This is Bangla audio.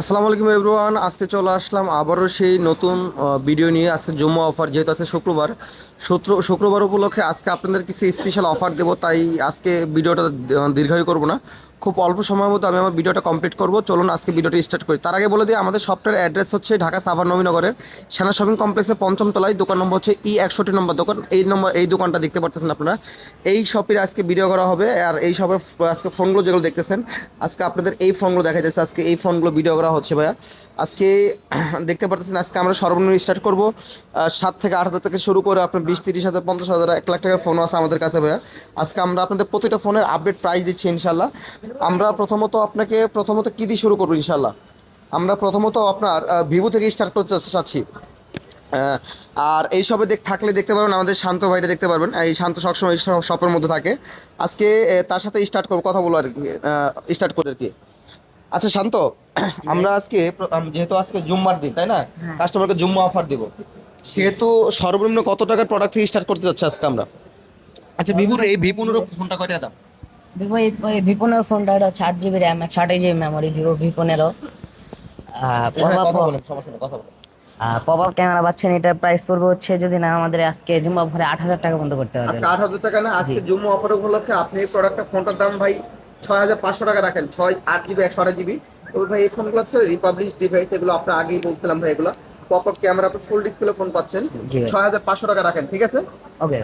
আসসালামু আলাইকুম এভরিওয়ান, আজকে চলে আসলাম আবারও সেই নতুন ভিডিও নিয়ে। আজকে জম্মু অফার যেহেতু আছে শুক্রবার, সূত্র শুক্রবার উপলক্ষে আজকে আপনাদের কিছু স্পেশাল অফার দেব, তাই আজকে ভিডিওটা দীর্ঘায়ু করব না। খুব অল্প সময়ের মধ্যে আমি আমার ভিডিওটা কমপ্লিট করব। চলুন আজকে ভিডিওটা স্টার্ট করি। তার আগে বলে দিই, আমাদের সফটওয়্যার অ্যাড্রেস হচ্ছে ঢাকা সাভার নবীনগরের সেনা শপিং কমপ্লেক্সের পঞ্চম তলায়। দোকান নম্বর হচ্ছে ই একষট্টি নম্বর দোকান। এই নম্বর, এই দোকানটা দেখতে পারতেছেন আপনারা। এই শপের আজকে ভিডিও করা হবে আর এই শপের আজকে ফোনগুলো যেগুলো দেখতেছেন, আজকে আপনাদের এই ফোনগুলো দেখা যাচ্ছে আজকে এই ফোনগুলো ভিডিও করা হচ্ছে ভাইয়া। আজকে দেখতে পারতেছেন, আজকে আমরা সর্বনিম্ন স্টার্ট করব। সাত থেকে আট হাজার থেকে শুরু করে আপনার বিশ, তিরিশ হাজার, পঞ্চাশ হাজার, এক লাখ টাকার ফোনও আছে আমাদের কাছে ভাইয়া। আজকে আমরা আপনাদের প্রতিটা ফোনের আপডেট প্রাইস দিচ্ছি ইনশাল্লাহ আমরা প্রথমত আপনাকে প্রথমত কী দিয়ে শুরু করব ইনশাল্লাহ আমরা প্রথমত আপনার ভিভো থেকে স্টার্ট করতে চাচ্ছি। আর এই সবে দেখ থাকলে দেখতে পারবেন আমাদের শান্ত ভাইটা দেখতে পারবেন। এই শান্ত সবসময় শপের মধ্যে থাকে। আজকে তার সাথে স্টার্ট করব কথা বলো আর কি স্টার্ট করে আর কি। আচ্ছা শান্ত আমরা আজকে যেহেতু আজকে জুম্মার দিন তাই না? কাস্টমারকে জুম্মা অফার দিব। সেহেতু সর্বনিম্ন কত টাকার প্রোডাক্ট থেকে স্টার্ট করতে যাচ্ছে আজকে আমরা? আচ্ছা ভিভোর এই ভি পনেরো ফোনটা কয়টা দাম? ভিভো এই ভি পনেরো ফোনটা এটা হচ্ছে আট জিবি র্যাম একশো আঠাশ জিবি মেমোরি ভিভো ভি পনেরো হ্যাঁ, কথা বলেন সমস্যা নেই কথা বলেন। পপ আপ ক্যামেরা পাচ্ছেন এটার প্রাইস পড়বে হচ্ছে যদি না আমাদের আজকে জুম্বা ভরে আট হাজার টাকা পর্যন্ত করতে আজকে আট হাজার টাকা না আজকে জুম্মু অফার উপলক্ষে আপনি এই প্রোডাক্টটা ফোনটার দাম ভাই ছয় হাজার পাঁচশো টাকা রাখেন ছয় আট জিবি একশো আঠাশ জিবি তবে ভাই এই ফোনগুলো হচ্ছে রিপাবলিশ ডিভাইস এগুলো আপনার আগেই বলছিলাম ভাই এগুলো। Pop up camera full display phone পাচ্ছেন ছয় হাজার পাঁচশো টাকা রাখেন ঠিক আছে? ওকে